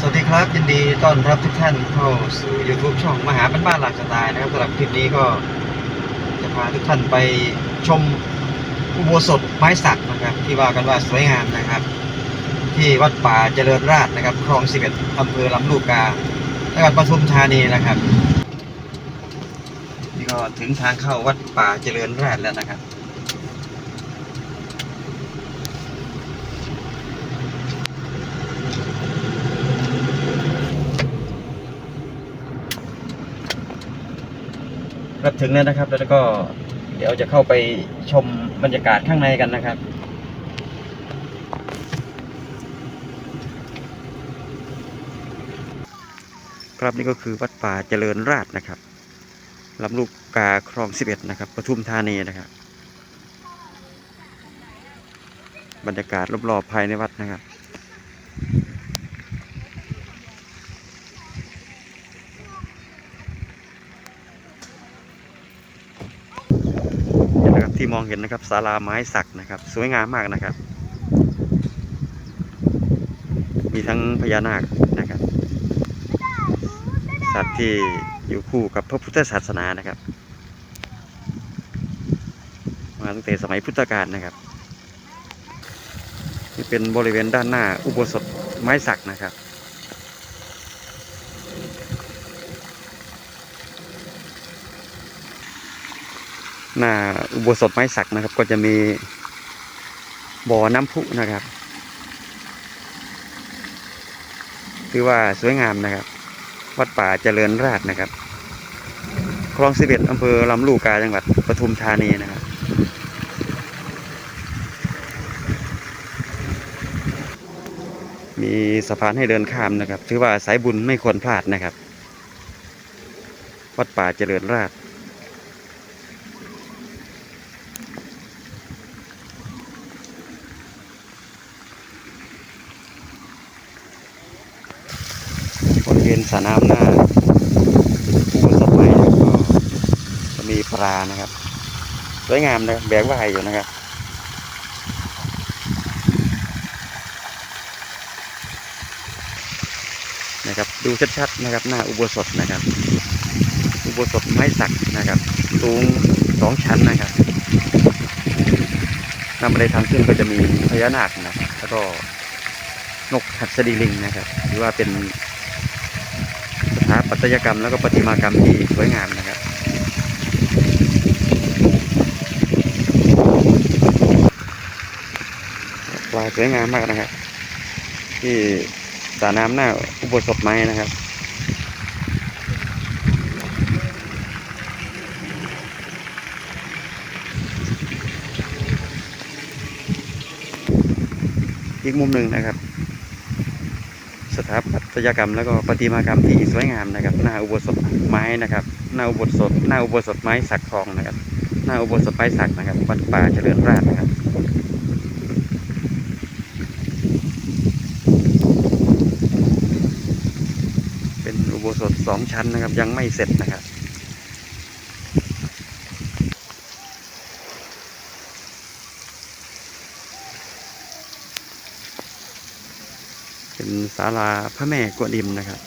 สวัสดีครับยินดีต้อนรับทุกท่านเข้าสู่ YouTube ช่องมหาบ้านบ้านหลักสไตล์นะครับสำหรับคลิปนี้ก็จะพาทุกท่านไปชมอุโบสถไม้สักนะครับ ที่ว่ากันว่าสวยงามนะครับ ที่วัดป่าเจริญราษนะครับคลองสิบเอ็ดอำเภอลำลูกกาจังหวัดปทุมธานีนะครับ นี่ก็ถึงทางเข้าวัดป่าเจริญราษแล้วนะครับ รับถึงแล้วนะครับ แล้วก็เดี๋ยวจะเข้าไปชมบรรยากาศข้างในกันนะครับครับนี่ก็คือวัดป่าเจริญราษฎร์นะครับลำลูกกาคลองสิบเอ็ดนะครับปทุมธานีนะครับ บรรยากาศรอบๆภายในวัดนะครับ นี่นะครับที่ มองเห็นนะครับศาลาไม้สักนะครับ สวยงามมากนะครับ มีทั้งพญานาคนะครับ สัตว์ที่อยู่คู่กับพระพุทธศาสนานะครับ มาตั้งแต่สมัยพุทธกาลนะครับนี่เป็นบริเวณด้านหน้าอุโบสถไม้สักนะครับ หน้าอุโบสถไม้สักนะครับ ก็จะมีบ่อน้ำพุนะครับถือว่าสวยงามนะครับ วัดป่าเจริญราษนะครับคลองสิบเอ็ดอำเภอลำลูกกาจังหวัดปทุมธานีนะครับมีสะพานให้เดินข้ามนะครับ ถือว่าสายบุญไม่ควรพลาดนะครับ วัดป่าเจริญราษฎร์ บริ เวณสระน้ำหน้าอุโบสถไม้นะครับก็จะมีปลานะครับสวยงามนะครับแบกว่ายอยู่นะครับนะครับดูชัดๆนะครับหน้าอุโบสถนะครับ อุโบสถไม้สักนะครับสูงสองชั้นนะครับนำบันไดทางขึ้นก็จะมีพญานาคนะครับแล้วก็นกหัสดีลิงนะครับ หรือว่าเป็น สถาปัตยกรรมแล้วก็ประติมากรรมที่สวยงามนะครับ ปลาสวยงามมากนะครับ ที่สระน้ำหน้าอุโบสถไม้นะครับอีกมุมหนึ่งนะครับ สถาปัตยกรรมแล้วก็ประติมากรรมที่สวยงามนะครับ หน้าอุโบสถไม้นะครับ หน้าอุโบสถหน้าอุโบสถไม้สักทองนะครับ หน้าอุโบสถไม้สักนะครับวัดป่าเจริญราษฎร์นะครับเป็นอุโบสถสองชั้นนะครับ ยังไม่เสร็จนะครับ เป็นศาลาพระแม่กวนอิมนะครับ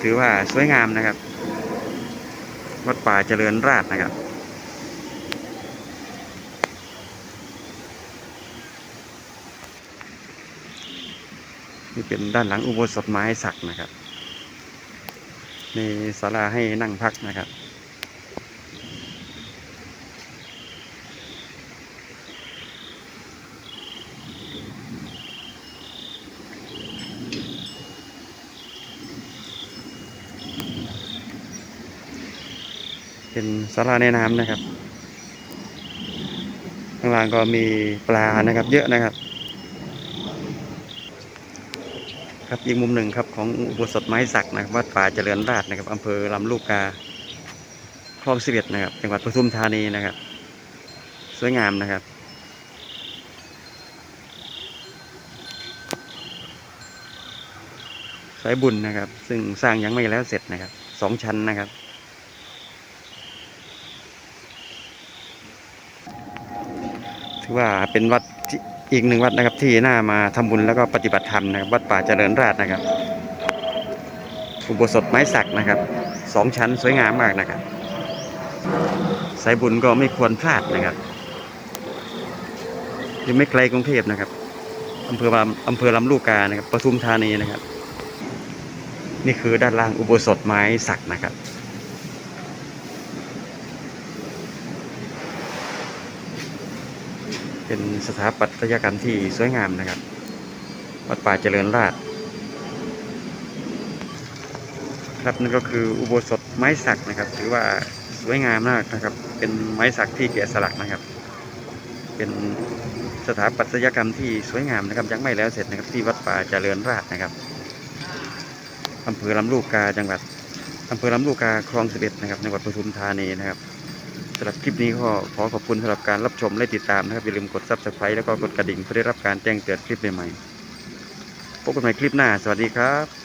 ถือว่าสวยงามนะครับ วัดป่าเจริญราษนะครับนี่เป็นด้านหลังอุโบสถไม้สักนะครับ มีศาลาให้นั่งพักนะครับ เป็นศาลาในน้ำนะครับ ข้างล่างก็มีปลานะครับ เยอะนะครับ ครับอีกมุมหนึ่งครับของอุโบสถไม้สักนะครับวัดป่าเจริญราษฎร์นะครับอำเภอลำลูกกาคลองสิบเอ็ดนะครับจังหวัดปทุมธานีนะครับ สวยงามนะครับสายบุญนะครับ ซึ่งสร้างยังไม่แล้วเสร็จนะครับสองชั้นนะครับ ถือว่าเป็นวัดอีกหนึ่งวัดนะครับที่น่ามาทำบุญแล้วก็ปฏิบัติธรรมนะครับวัดป่าเจริญราษฎร์นะครับ อุโบสถไม้สักนะครับสองชั้นสวยงามมากนะครับสายบุญก็ไม่ควรพลาดนะครับยังไม่ไกลกรุงเทพนะครับอำเภอลำอำเภอลำลูกกานะครับปทุมธานีนะครับ นี่คือด้านล่างอุโบสถไม้สักนะครับ เป็นสถาปัตยกรรมที่สวยงามนะครับ วัดป่าเจริญราษฎร์ครับนั่นก็คืออุโบสถไม้สักนะครับ ถือว่าสวยงามมากนะครับ เป็นไม้สักที่แกะสลักนะครับ เป็นสถาปัตยกรรมที่สวยงามนะครับ ยังไม่แล้วเสร็จนะครับที่วัดป่าเจริญราษฎร์นะครับอำเภอลำลูกกาจังหวัดอำเภอลำลูกกาคลองสิบเอ็ดนะครับจังหวัดปทุมธานีนะครับ สำหรับคลิปนี้ก็ขอขอบคุณสำหรับการรับชมและติดตามนะครับอย่าลืมกด subscribe แล้วก็กดกระดิ่งเพื่อได้รับการแจ้งเตือนคลิปใหม่ๆพบกันใหม่คลิปหน้า สวัสดีครับ